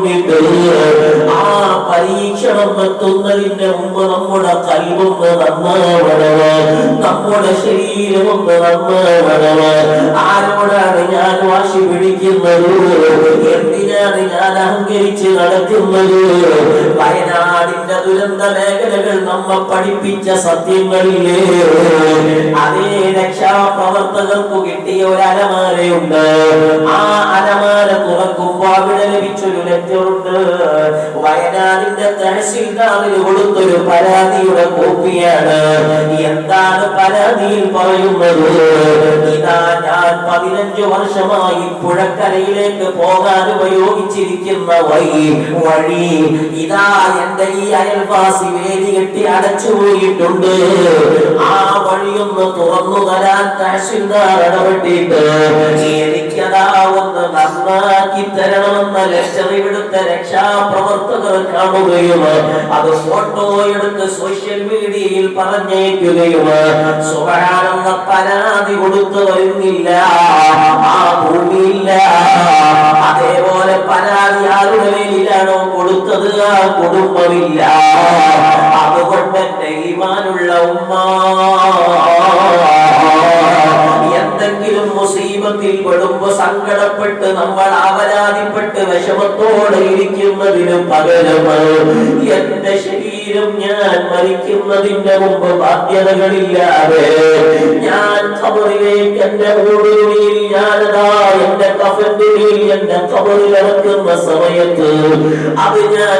കൊണ്ടിട്ട് ആ പരീക്ഷണം എത്തുന്നതിന്റെ മുമ്പ് നമ്മുടെ കൽവൊന്ന് നന്നാവണവ് നമ്മുടെ ശരീരം ഒന്ന് നന്നാവണവ് ആരോടാണ് ഞാൻ വാശി പിടിക്കുന്നത്? എന്തിനാണ് ഞാൻ അഹങ്കരിച്ച് നടക്കുന്നത്? വയനാടിന്റെ ദുരന്ത മേഖലകൾ നമ്മ പഠിപ്പിച്ച സത്യങ്ങളില്ലേ അതേ രക്ഷാപ്രവർത്തകർക്ക് കിട്ടിയ ഒരു അലമാരയുണ്ട് ആ തുറക്കുമ്പോ അവിടെ ലഭിച്ചൊരു ലെറ്ററുണ്ട്. വയനാടിന്റെ തഹസിൽദാറിന് കൊടുത്തൊരു പരാതിയുടെ കോപ്പിയാണ്. എന്താണ് പരാതിയിൽ പറയുന്നത്? ഇതാ ഞാൻ പതിനഞ്ചു വർഷമായി പുഴക്കരയിലേക്ക് പോകാൻ ഉപയോഗിച്ചിരിക്കുന്ന വഴി വഴി. ഇതാ എന്റെ ഈ അയൽവാസി വേദി കെട്ടി അടച്ചുപോയിട്ടുണ്ട് ആ വഴിയൊന്ന് തുറന്നു തരാൻ തഹസിൽദാർ ഇടപെട്ടിട്ട്. തരണമെന്ന ലെറ്റർ ഇവിടുത്തെ രക്ഷാപ്രവർത്തകർ കാണുകയും അത് ഫോട്ടോ എടുത്ത് സോഷ്യൽ മീഡിയയിൽ പറഞ്ഞേക്കുകയും സുഹാനെന്ന പരാതി കൊടുത്തു വരുന്നില്ല. ആ ഭൂമിയില്ല. അതേപോലെ പരാതി മേലിലാണോ കൊടുത്തത്? ആ കുടുംബമില്ല. അതുകൊണ്ട് ഉമ്മ പെടുമ്പോ സങ്കടപ്പെട്ട് നമ്മൾ അപരാധിപ്പെട്ട് വിഷമത്തോടെ ഇരിക്കുന്നതിന് പകരം എന്റെ ശരീരം ഞാൻ മരിക്കുന്നതിന്റെ മുമ്പ് ബാധ്യതകളില്ലാതെ ഞാൻ കബറിലേക്ക് എന്റെ ഊടുകളിൽ ഞാനതാ എന്റെ കഫന്റെ എന്റെ കബറിൽ ഇറക്കുന്ന സമയത്ത് അത് ഞാൻ